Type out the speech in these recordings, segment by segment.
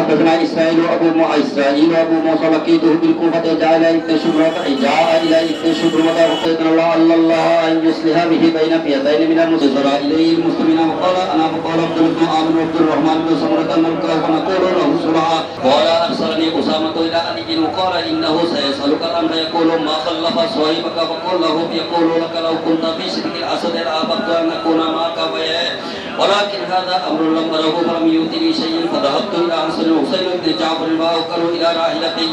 حدثنا إسرائيل وأبو موسى إسرائيل وأبو موسى لقيته بالكوفة جاء إلى ابن شبر جاء إلى ابن شبرمة وقيت الله أن الله أن يصلح به بين فئتين من المسلمين إليه المسلمين. وقال أنا فقال عبد الله بن عامر وعبد الرحمن بن سمرة أن فنقول له سرعه قال أرسلني أسامة إلى أبي وقال إنه سيد خلف صاحبك فقل له يقول لك لو كنت في سبيل الاسد لاحببت ان اكون معك وياه ولكن هذا امر لم اره فلم يؤتني شيء فذهبت الى حسن الحسين بن جعفر واوكلوا الى راحلتي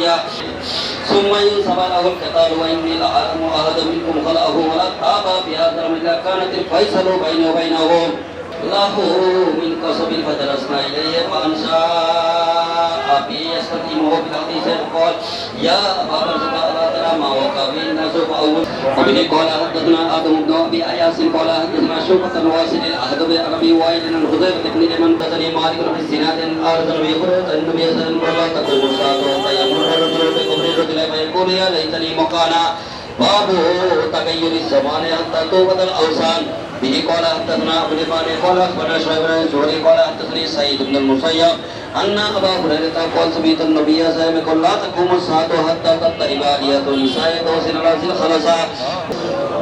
ثم ينصب له القتال واني لاعلم احد منكم خلقه ولا تاب بهذا اذا كانت الفيصل بيني وبينهم له من قصب فجلسنا اليه فانشا ابي يستقيمه بالحديث قال يا ابا بكر الا ترى ما وقع به الناس وبه قال حدثنا ادم بن ابي اياس قال حدثنا شوكة بن واسل الاحد بن ابي وائل عن حذيفه بن اليمن حدثني مالك بن سناد ارسل ابي هريره ان النبي صلى الله عليه وسلم تقول الساعه فيمر الرجل بقبر الرجل فيقول يا ليتني مكانا باب تغير الزمان حتى توبة الاوثان۔ به قال حدثنا ابو اليمان قال اخبرنا شعيب بن الزهري قال حدثني سعيد بن المسيب ان ابا هريره قال سمعت النبي صلى الله عليه وسلم لا تقوم الساعه حتى تطلب عاليه النساء توسن الازل خلصا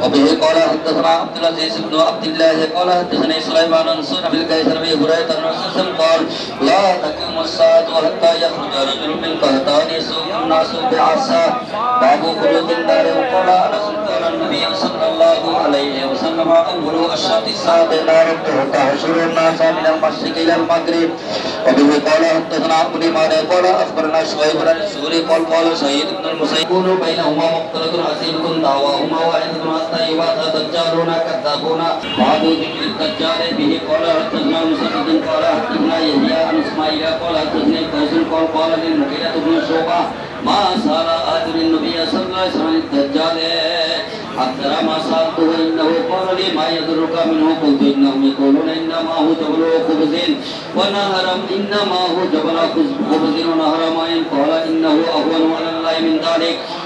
وبه قال حدثنا عبد العزيز بن عبد الله، قال حدثني سليمان عن سنة بالقيس بن هريرة عن رسول قال، لا تقوم الساعة حتى يخرج رجل من قهطان يسوق الناس بعصا. باب خروج النار، وقال انس قال النبي صلى الله عليه وسلم اول اشراط الساعة نار تحشر الناس من المشرق الى المغرب. وبه قال حدثنا ابو اليمان قال اخبرنا شعيب بن الزهري، قال قال سعيد بن المسيب، يكون بينهما مقتلة عسير دعواهما واحدة حتى يبعث دجالون كذابون بعض ذكر الدجال به قال حدثنا مسدد قال حدثنا يحيى عن اسماعيل قال حدثني قيس قال قال للمغيرة بن شعبة ما سأل أحد النبي صلى الله عليه وسلم الدجال أكثر ما سألته إنه قال لي ما يضرك منه قلت إنهم يقولون إنما هو جبل خبز ونهر إنما هو جبل خبز ونهر ماء قال إنه أهون على الله من ذلك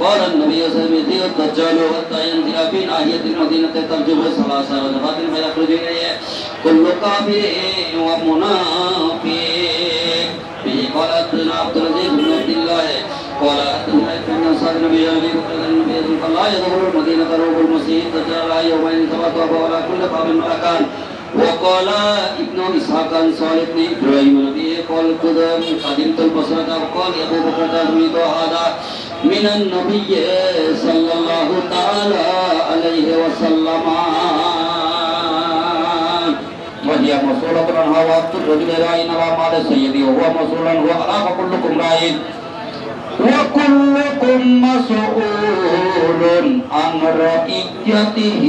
قال النبي صلى الله عليه وسلم الدجال حتى ينزل في ناحية المدينة ترجم ثلاث رجفات فيخرج إليه كل كافر ومنافق به قال حدثنا عبد العزيز بن عبد الله قال حدثنا ابن سعد النبي النبي النبي قال لا يدخل المدينة روح المسيح تجارى يومين ثلاثة ولا كل باب ملكان وقال ابن اسحاق عن صالح بن ابراهيم النبي قال قدم قدمت البصرة وقال ابو بكر سمعت هذا من النبي صلى الله تعالى عليه وسلم وهي مسؤولة عنها وقت الرجل راعي على مال سيدي وهو مسؤول عنه ألا فكلكم راع وكلكم مسؤول عن رعيته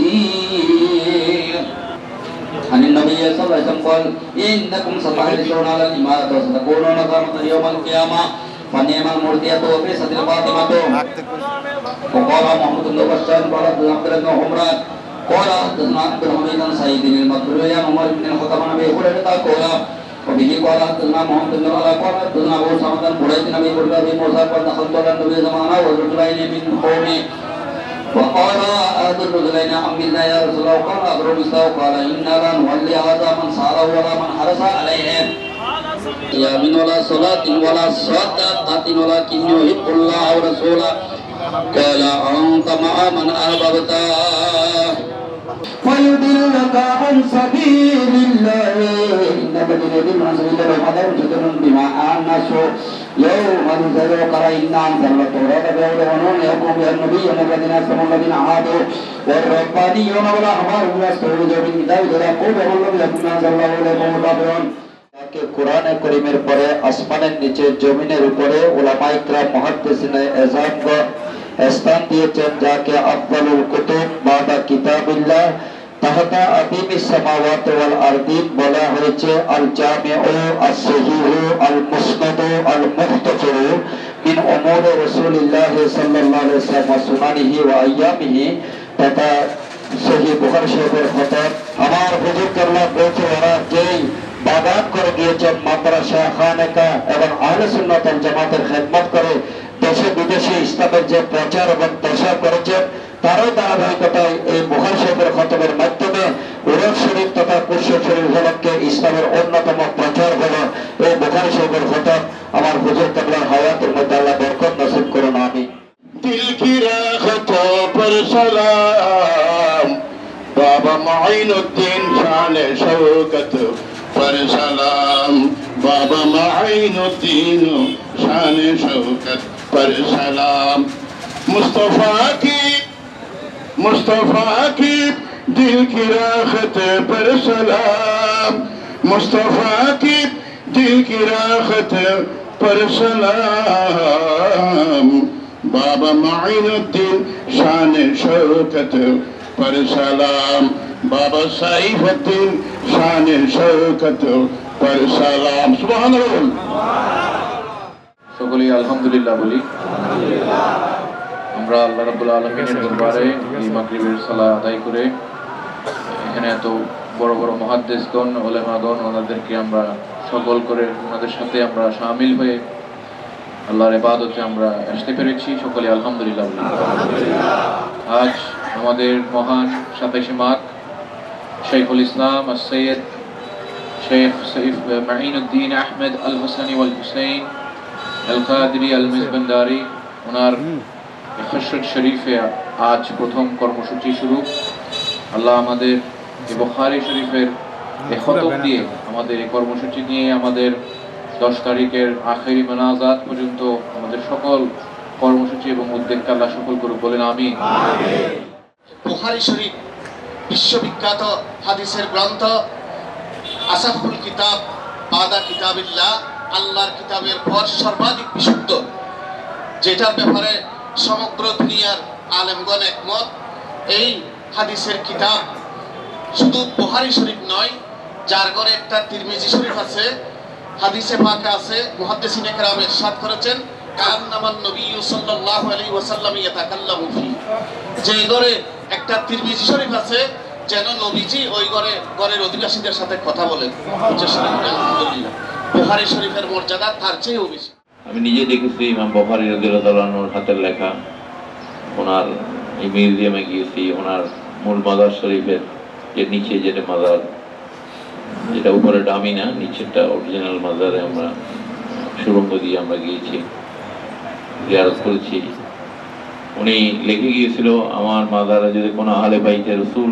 عن النبي صلى الله عليه وسلم قال إنكم ستحرصون على الإمارة وستكونون قامة يوم القيامة فنعم المرضية وبئست الفاطمة وقال محمد بن بشار قال عبد الله بن عمران قال حدثنا عبد الحميد عن سعيد المقبري عن عمر بن الخطاب عن ابي هريره قال وبه قال حدثنا محمد بن علاء قال حدثنا ابو سعد بن بريد عن ابي هريره بن موسى قال دخلت على النبي زمانا والرجلين من قومي وقال احد الرجلين عم الله يا رسول الله قال اخبر مثله قال انا لا نولي هذا من ساله ولا من حرس عليه يامن ولا صلاة ولا صدقة ولكن يحب الله ورسوله قال أنت مع من أحببت ويضلك عن سبيل الله إنك تضل عن سبيل الله وحذر جدل بما الناس يوم نزل قرأ إنا أنزلنا التوراة بهدى ونور يحكم بها النبيون الذين أسلموا الذين عادوا والربانيون والأحبار بما يستوجب بالكتاب إذا يقولهم الذي يكون أنزل الله إليكم متابعون কে কোরআনে করিমের পরে আসমানের নিচে জমিনের উপরে ওলামাই ক্রাম মহাদ্দেশিনে এজামগণ স্থান দিয়েছেন, যাকে আফদালুল কুতুব বাদা কিতাবিল্লাহ তাহতা আদিমি সামাওয়াত ওয়াল আরদিন বলা হয়েছে। আল জামিউ, আস সহিহু, আল মুসনাদ, আল মুখতাসির মিন উমুর রাসূলিল্লাহ সাল্লাল্লাহু আলাইহি ওয়াসাল্লাম সুনানিহি ওয়া আইয়ামিহি তথা সহি বুখার শরীফের হঠাৎ আমার হুজুর কেবলা বলছে, ওরা যেই বাগান করে গিয়েছেন মাদ্রাসা, খানেকা এবং আলো সুন্নতন জামাতের খেদমত করে দেশে বিদেশে ইসলামের যে প্রচার এবং প্রসার করেছেন তারও ধারাবাহিকতায় এই মহান শরীফের খতমের মাধ্যমে উরফ শরীফ তথা কুশ্ব শরীফ হলকে ইসলামের অন্যতম প্রচার হল এই মহান শরীফের খতম। আমার হুজুর কাবলার হায়াতের মধ্যে আল্লাহ বরকত নসিব করুন আমি দিল কি রাখত পর সালাম, বাবা মাইনুদ্দিন শানে শওকত। আকবর সালাম বাবা মাইনুদ্দিন শানে শৌকত পর সালাম মুস্তফা কি মুস্তফা কি দিল কি রাখত পর সালাম মুস্তফা কি দিল কি রাখত পর সালাম বাবা মাইনুদ্দিন শানে শৌকত পর সালাম বাবা সাইফুদ্দিন শানে শৌকত পর সালাম। সুবহান সকলেই আলহামদুলিল্লাহ বলি। আমরা আল্লাহ রাব্বুল আলামিনের দরবারে এই মাগরিবের সালাত আদায় করে, এখানে এত বড় বড় মহাদ্দেশগণ, ওলেমাগণ, ওনাদেরকে আমরা সকল করে ওনাদের সাথে আমরা সামিল হয়ে আল্লাহর ইবাদতে আমরা আসতে পেরেছি। সকলে আলহামদুলিল্লাহ বলি। আজ আমাদের মহান সাতাইশে মাঘ শেখ সৈফ মাহিনুদ্দিন আহমেদ আল হোসানি ওয়াল হুসেইন আল কাদরি আল মিজবান্ডারি ওনার হসরত শরীফে আজ প্রথম কর্মসূচি শুরু। আল্লাহ আমাদের এই বখারি শরীফের খতম দিয়ে আমাদের এই কর্মসূচি নিয়ে আমাদের দশ তারিখের আখেরি মানাজাত পর্যন্ত আমাদের সকল কর্মসূচি এবং উদ্যোগকে আল্লাহ সফল করুক বলেন আমি বুখারী শরীফ বিশ্ববিখ্যাত হাদিসের গ্রন্থ আসাফুল কিতাব, বাদা কিতাবিল্লাহ, আল্লাহর কিতাবের পর সর্বাধিক বিশুদ্ধ, যেটার ব্যাপারে সমগ্র দুনিয়ার আলেমগণ একমত। এই হাদিসের কিতাব শুধু বুহারি শরীফ নয়, যার ঘরে একটা তিরমিজি শরীফ আছে, হাদিসে পাকে আছে, মুহাদ্দিসিন একরাম ইরশাদ করেছেন, কান্নামান নবী সাল্লাল্লাহু আলাইহি ওয়াসাল্লাম ইয়াতাকাল্লামু ফি। যে ঘরে একটা তিরমিজি শরীফ আছে, যেন নবীজি ওই ঘরে, ঘরের অধিবাসীদের সাথে কথা বলেন। বুহারি শরীফের মর্যাদা তার চেয়েও বেশি। আমি নিজে দেখেছি ইমাম বখারি রদিউল্লাহর হাতের লেখা। ওনার এই মিউজিয়ামে গিয়েছি, ওনার মূল মাজার শরীফের যে নিচে যেটা মাজার যেটা উপরে ডামি না, নিচেরটা অরিজিনাল মাজারে আমরা, সুরঙ্গ দিয়ে আমরা গিয়েছি, জিয়ারত করেছি। উনি লিখে গিয়েছিল, আমার মাদারা যদি কোনো আহলে বাইতে রসুল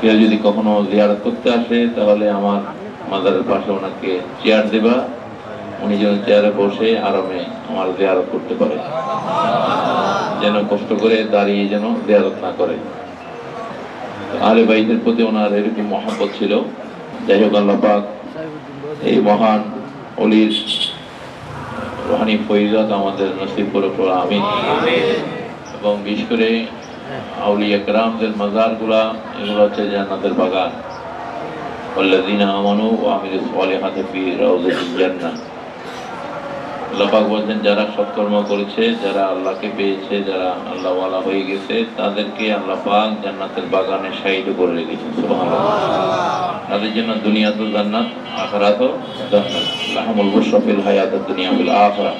কেউ যদি কখনো জিয়ারত করতে আসে, তাহলে আমার মাদারের পাশে ওনাকে চেয়ার দেবা। উনি যেন চেয়ারে বসে আরামে আমার জিয়ারত করতে পারে। যেন কষ্ট করে দাঁড়িয়ে যেন জিয়ারত না করে। আলে বাইদের প্রতি ওনার এরকম মহাব্বত ছিল। যাই হোক, আল্লাহ পাক এই মহান অলির রোহানি ফৈজাত আমাদের নসিব করে পড়া আমি এবং বিশেষ করে আউলিয়া কেরামদের মাজারগুলা এগুলো হচ্ছে জান্নাতের বাগান والذين آمنوا وعملوا الصالحات في روضة الجنة আল্লাপাক বলছেন, যারা সৎকর্ম করেছে, যারা আল্লাহকে পেয়েছে, যারা আল্লাহওয়ালা হয়ে গেছে, তাদেরকে আল্লাহ পাক জান্নাতের বাগানে সাইড করে রেখেছেন। তাদের জন্য দুনিয়া তো জান্নাত আখরাত জান্নাত। লাহমুল মুশরাফিল হায়াত দুনিয়া বিল আখরা।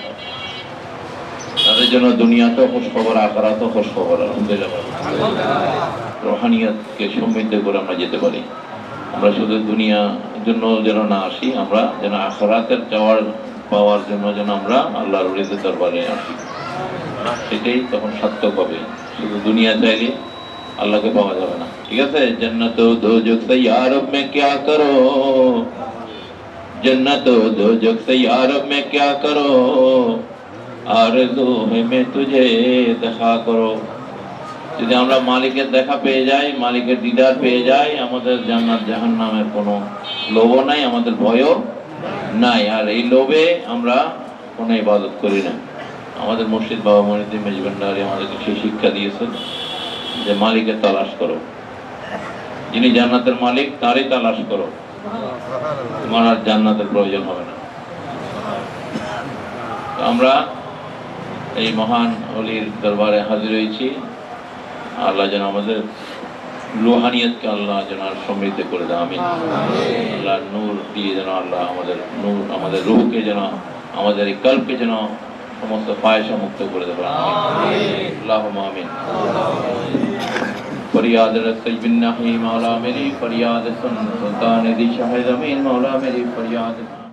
তাদের জন্য দুনিয়াতে খুশ খবর আখরাত খুশ খবর রোহানিয়াতকে সমৃদ্ধ করে আমরা যেতে পারি। আমরা শুধু দুনিয়ার জন্য যেন না আসি, আমরা যেন আখরাতের যাওয়ার পাওয়ার জন্য যেন আমরা আল্লাহর রেজে দরবারে আসি। সেটাই তখন সার্থক হবে। শুধু দুনিয়া চাইলে আল্লাহকে পাওয়া যাবে না। ঠিক আছে? জন্নত দোজক সে মে ক্যা করো? জন্নত দোজক সে মে করো? আরজু মে তুঝে দেখা করো। যদি আমরা মালিকের দেখা পেয়ে যাই, মালিকের দিদার পেয়ে যাই, আমাদের জান্নাত জাহান্নামের কোনো লোভ নাই, আমাদের ভয়ও নাই, আর এই লোভে আমরা কোনো ইবাদত করি না। আমাদের মসজিদ বাবা মনিদ্দিন মেজবান্ডারি আমাদেরকে সেই শিক্ষা দিয়েছেন যে মালিকের তালাশ করো। যিনি জান্নাতের মালিক, তারই তালাশ করো। তোমার আর জান্নাতের প্রয়োজন হবে না। আমরা এই মহান অলির দরবারে হাজির হয়েছি। আল্লাহ যেন আমাদের لوحانیت کے اللہ جنار سمیتے کرد آمین۔ اللہ نور دیے جنار اللہ امدر نور امدر روح کے جنار امدر قلب کے جنار سمست فائشہ مکتے کرد آمین۔ اللہم آمین۔ فریاد رسل بن نحیم مولا میری فریاد سن سلطان دی شہد امین مولا میری فریاد سن